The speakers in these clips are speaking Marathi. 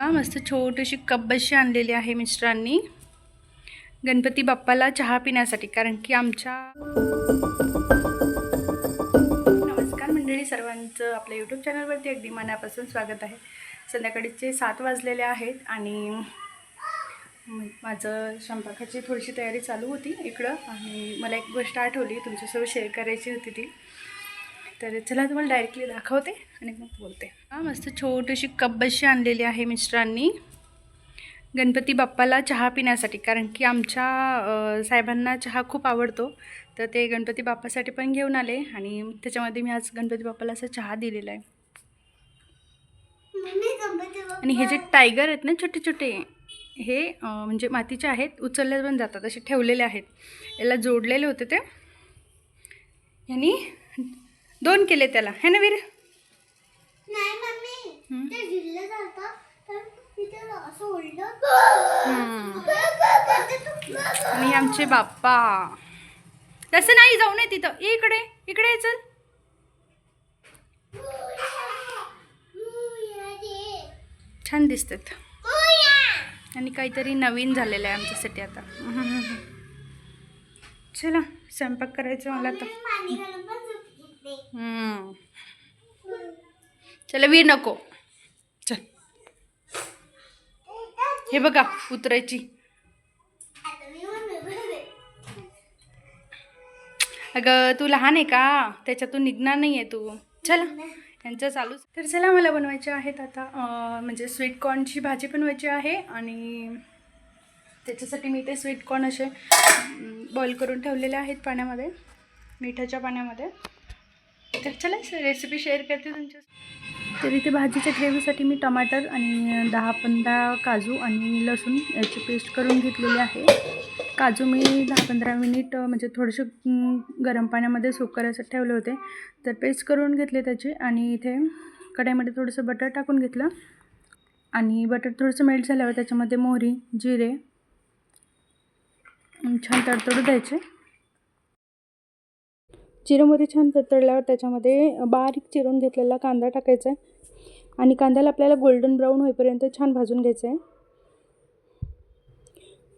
हा मस्त छोटीशी कप आणलेली आहे मिस्टरांनी. गणपती बाप्पाला चहा पिण्यासाठी कारण की आमच्या नमस्कार मंडळी सर्वांचं. आपल्या यूट्यूब चॅनलवरती अगदी मनापासून स्वागत आहे. संध्याकाळीचे सात वाजलेले आहेत आणि माझं स्वयंपाकाची थोडीशी तयारी चालू होती इकडं. आणि मला एक गोष्ट आठवली तुमच्यासोबत शेअर करायची होती ती. तर चला तुम्हाला डायरेक्टली दाखवते आणि मग बोलते. हा मस्त छोटीशी कप बशी आणलेली आहे मिस्टरांनी. गणपती बाप्पाला चहा पिण्यासाठी कारण की आमच्या साहेबांना चहा खूप आवडतो. तर ते गणपती बाप्पासाठी पण घेऊन आले आणि त्याच्यामध्ये मी आज गणपती बाप्पाला असा चहा दिलेला आहे. आणि हे जे टायगर आहेत ना छोटे छोटे हे म्हणजे मातीचे आहेत उचलले पण जातात असे ठेवलेले आहेत. याला जोडलेले होते ते. यांनी दोन केले त्याला. है ना वीर. आणि आमचे बाप्पा. तसं नाही जाऊ नये तिथं. इकडे. इकडे चल. छान दिसतात. आणि काहीतरी नवीन झालेलं आहे आमच्यासाठी आता. चला स्वयंपाक करायचं मला आता पाणी घालून पण सुटते हम्म. चला वीर नको. चल. हे बघा उतरायची. अगं तू लहान आहे का? त्याच्यातून निघणार नाही आहे तू. चला यांचं चालूच तर चला मला बनवायचे आहेत आता म्हणजे स्वीट कॉर्नची भाजी बनवायची आहे आणि त्याच्यासाठी मी ते स्वीट कॉर्न असे बॉईल करून ठेवलेले आहेत पाण्यामध्ये मिठाच्या पाण्यामध्ये. तर चला रेसिपी शेअर करते तुमच्या तर इथे भाजीच्या ग्रेव्हीसाठी मी टमाटर आणि दहा पंधरा काजू आणि लसूण याची पेस्ट करून घेतलेली आहे. काजू मी दहा पंधरा मिनिट म्हणजे थोडेसे गरम पाण्यामध्ये सोक करायसाठी ठेवले होते. तर पेस्ट करून घेतले त्याचे आणि इथे कढईमध्ये थोडंसं बटर टाकून घेतलं. आणि बटर थोडंसं मेल्ट झाल्यावर त्याच्यामध्ये मोहरी जिरे छान तडतडू द्यायचे. जिरे छान तडतडल्यावर त्याच्यामध्ये बारीक चिरून घेतलेला कांदा टाकायचा आहे. आणि कांद्याला आपल्याला गोल्डन ब्राऊन होईपर्यंत छान भाजून घ्यायचं आहे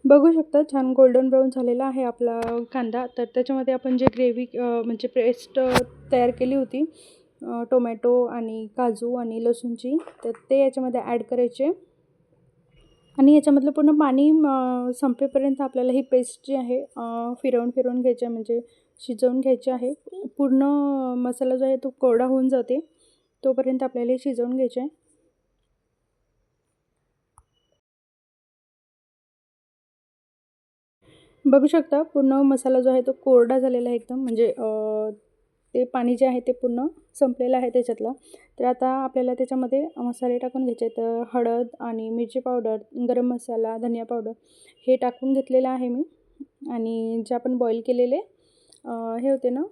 बघू शकता छान गोल्डन ब्राऊन झालेला आहे आपला कांदा. तर त्याच्यामध्ये आपण जे ग्रेव्ही म्हणजे पेस्ट तयार केली होती टोमॅटो आणि काजू आणि लसूणची तर ते याच्यामध्ये ॲड करायचे. आणि याच्यामधलं पूर्ण पाणी संपेपर्यंत आपल्याला ही पेस्ट जी आहे फिरवून फिरवून घ्यायची आहे. म्हणजे शिजवून घ्यायची आहे. पूर्ण मसाला जो आहे तो कोरडा होऊन जाते. तोपर्यंत आपल्याला हे शिजवून घ्यायचे आहे. बघू शकता पूर्ण मसाला जो आहे तो कोरडा झालेला आहे एकदम. म्हणजे ते पाणी जे आहे ते पूर्ण संपलेलं आहे त्याच्यातलं. तर आता आपल्याला त्याच्यामध्ये मसाले टाकून घ्यायचे आहेत. हळद आणि मिरची पावडर गरम मसाला धनिया पावडर हे टाकून घेतलेलं आहे मी. आणि जे आपण बॉईल केलेले हे होते ना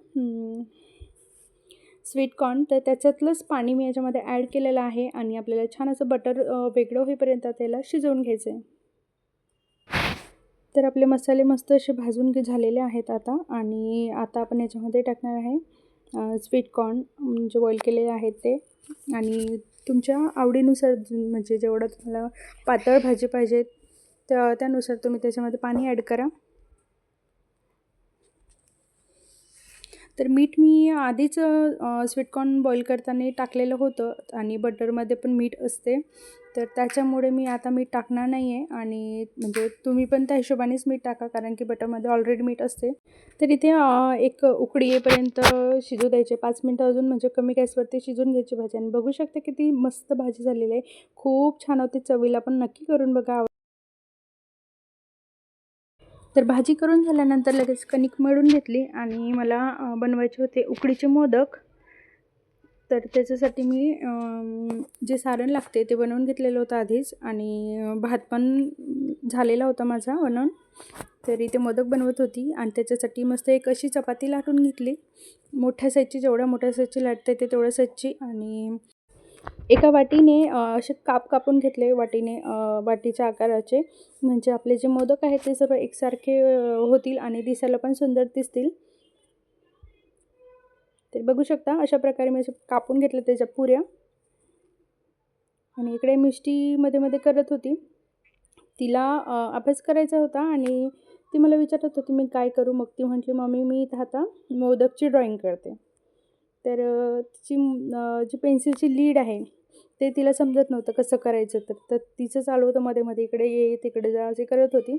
स्वीट कॉर्न तर त्याच्यातलंच पाणी मी याच्यामध्ये ॲड केलेलं आहे आणि आपल्याला छान असं बटर वेगळं होईपर्यंत त्याला शिजवून घ्यायचं आहे तर आपले मसाले मस्त असे भाजून झालेले आहेत आता आणि आता आपण याच्यामध्ये टाकणार आहे स्वीट कॉर्न म्हणजे बॉईल केलेले आहेत ते. आणि तुमच्या आवडीनुसार म्हणजे जेवढं तुम्हाला पातळ भाजी पाहिजे त्या त्यानुसार तुम्ही त्याच्यामध्ये पाणी ॲड करा. तर मीठ मी आधीच स्वीटकॉर्न बॉईल करताना टाकलेलं होतं आणि बटरमध्ये पण मीठ असते. तर त्याच्यामुळे मी आता मीठ टाकणार नाही आहे आणि म्हणजे तुम्ही पण त्या हिशोबानेच मीठ टाका कारण की बटरमध्ये ऑलरेडी मीठ असते. तर इथे एक उकडी येईपर्यंत शिजू द्यायचे. पाच मिनटं अजून म्हणजे कमी गॅसवरती शिजून घ्यायची भाजी. आणि बघू शकता किती मस्त भाजी झालेली आहे. खूप छान होती. चवीला पण नक्की करून बघा. तर भाजी करून झाल्यानंतर लगेच कणिक मळून घेतली आणि मला बनवायचे होते उकडीचे मोदक. तर त्याच्यासाठी मी जे सारण लागते ते बनवून घेतलेलं होतं आधीच आणि भात पण झालेला होता माझा बनवून. तरी ते मोदक बनवत होती आणि त्याच्यासाठी मस्त एक अशी चपाती लाटून घेतली. मोठ्या साईजची जेवढ्या मोठ्या साईजची लाटते ते तेवढ्या साईजची आणि एका वाटीने असे काप कापून घेतले वाटीने वाटीच्या आकाराचे. म्हणजे आपले जे मोदक आहेत ते सर्व एकसारखे होतील आणि दिसायला पण सुंदर दिसतील. तर बघू शकता अशा प्रकारे मी असे कापून घेतलं त्याच्या पुऱ्या. आणि इकडे मिष्टी मध्ये मध्ये करत होती. तिला अभ्यास करायचा होता आणि ती मला विचारत होती मी काय करू? मग ती म्हटली मम्मी मी इथं आता मोदकची ड्रॉईंग करते. तर तिची जी पेन्सिलची लीड आहे ते तिला समजत नव्हतं कसं करायचं तर तर तिचं चालू होतं मध्ये मध्ये इकडे ये तिकडे जा असे करत होती.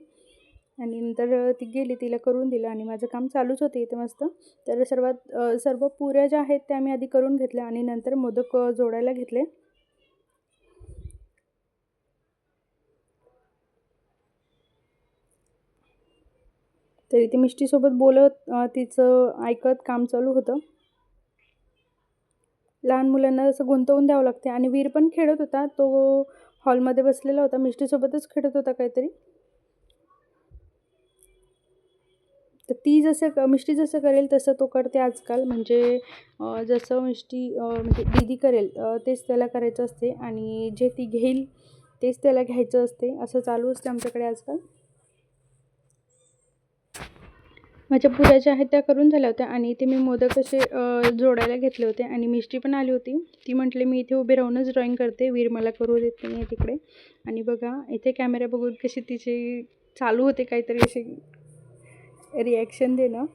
आणि नंतर ती गेली तिला करून दिलं आणि माझं काम चालूच होतं इथे मस्त. तर सर्वात सर्व पुऱ्या ज्या आहेत त्या मी आधी करून घेतल्या आणि नंतर मोदक जोडायला घेतले. तर इथे मिष्टीसोबत बोलत तिचं ऐकत काम चालू होतं. लहान मुलांना असं गुंतवून द्यावं लागते. आणि वीर पण खेळत होता. तो हॉलमध्ये बसलेला होता. मिष्टीसोबतच खेळत होता काहीतरी. तर ती जसं क मिष्टी जसं करेल तसं तो करते आजकाल. म्हणजे जसं मिष्टी म्हणजे दीदी करेल तेच त्याला करायचं असते. आणि जे ती घेईल तेच त्याला घ्यायचं असते. असं चालू असते आमच्याकडे आजकाल. माझ्या पुऱ्या ज्या आहेत त्या करून झाल्या होत्या आणि इथे मी मोदक असे जोडायला घेतले होते आणि मिष्टी पण आली होती. ती म्हटली मी इथे उभी राहूनच ड्रॉईंग करते. वीर मला करू देत नाही आहे तिकडे. आणि बघा इथे कॅमेरा बघून कशी तिची चालू होते काहीतरी अशी रिॲक्शन देणं.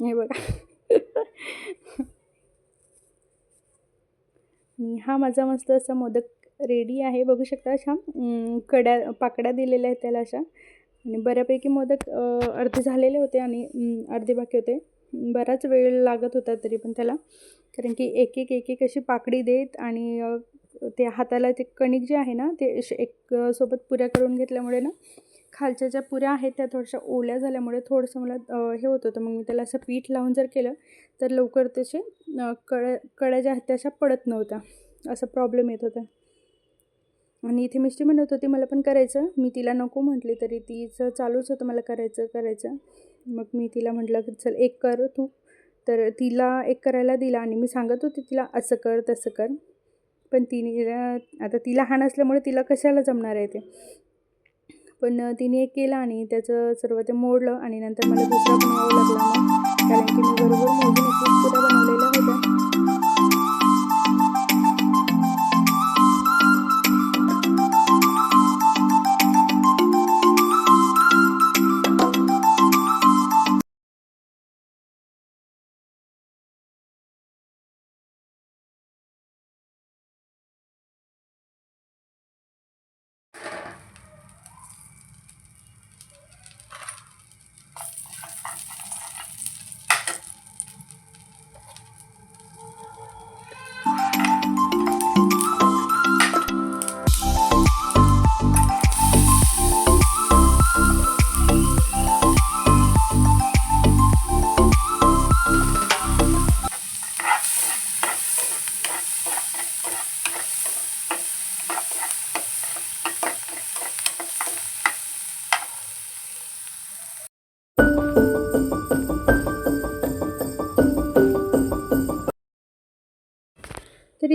हे बघा. हा माझा मस्त असा मोदक रेडी आहे. बघू शकता अशा कड्या पाकड्या दिलेल्या आहेत त्याला अशा. आणि बऱ्यापैकी मोदक अर्धे झालेले होते आणि अर्धे बाकी होते. बराच वेळ लागत होता तरी पण त्याला. कारण की एक एक एक एक अशी पाकडी देत आणि ते हाताला ते कणिक जे आहे ना ते अशे एक सोबत पुऱ्या करून घेतल्यामुळे ना खालच्या ज्या पुऱ्या आहेत त्या थोड्याशा ओल्या झाल्यामुळे थोडंसं मला हे होत होतं. मग मी त्याला असं पीठ लावून जर केलं तर लवकर त्याचे कळ कळ्या कळ्या ज्या आहेत त्या अशा पडत नव्हत्या. असा प्रॉब्लेम येत होता. आणि इथे मिष्टी म्हणत होती मला पण करायचं. मी तिला नको म्हटली तरी तिचं चालूच होतं मला करायचं करायचं. मग मी तिला म्हटलं की चल एक कर तू. तर तिला एक करायला दिला आणि मी सांगत होते तिला असं कर तसं कर. पण तिने आता ती लहान असल्यामुळे तिला कशाला जमणार आहे ते? पण तिने एक केलं आणि त्याचं सर्व ते मोडलं आणि नंतर मला दुसरा बनवावं लागला मग. कारण की मी बरोबर मोजून एकवीस पुऱ्या होतं.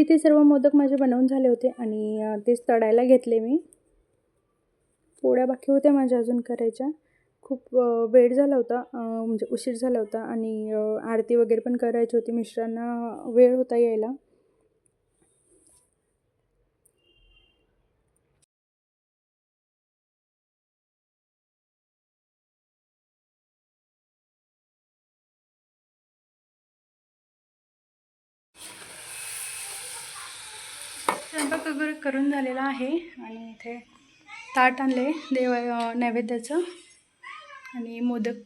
इथे सर्व मोदक माझे बनवून झाले होते आणि तेच तळायला घेतले मी. पोळ्या बाकी होत्या माझ्या अजून करायच्या. खूप वेळ झाला होता म्हणजे उशीर झाला होता आणि आरती वगैरे पण करायची होती. मिस्टरांना वेळ होता यायला. स्वयंपाक वगैरे करून झालेला आहे आणि इथे ताट आणले देव नैवेद्याचं आणि मोदक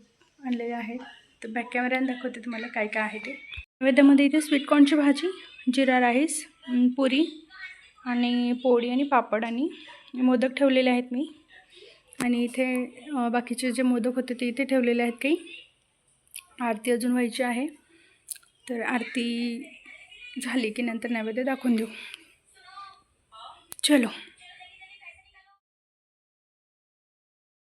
आणलेले आहेत. तर बॅक कॅमेऱ्याने दाखवते तुम्हाला काय काय आहे ते. नैवेद्यामध्ये इथे स्वीटकॉर्नची भाजी जिरा राईस पुरी आणि पोळी आणि पापड आणि मोदक ठेवलेले आहेत मी. आणि इथे बाकीचे जे मोदक होते ते इथे ठेवलेले आहेत काही. आरती अजून व्हायची आहे. तर आरती झाली की नंतर नैवेद्य दाखवून देऊ. चलो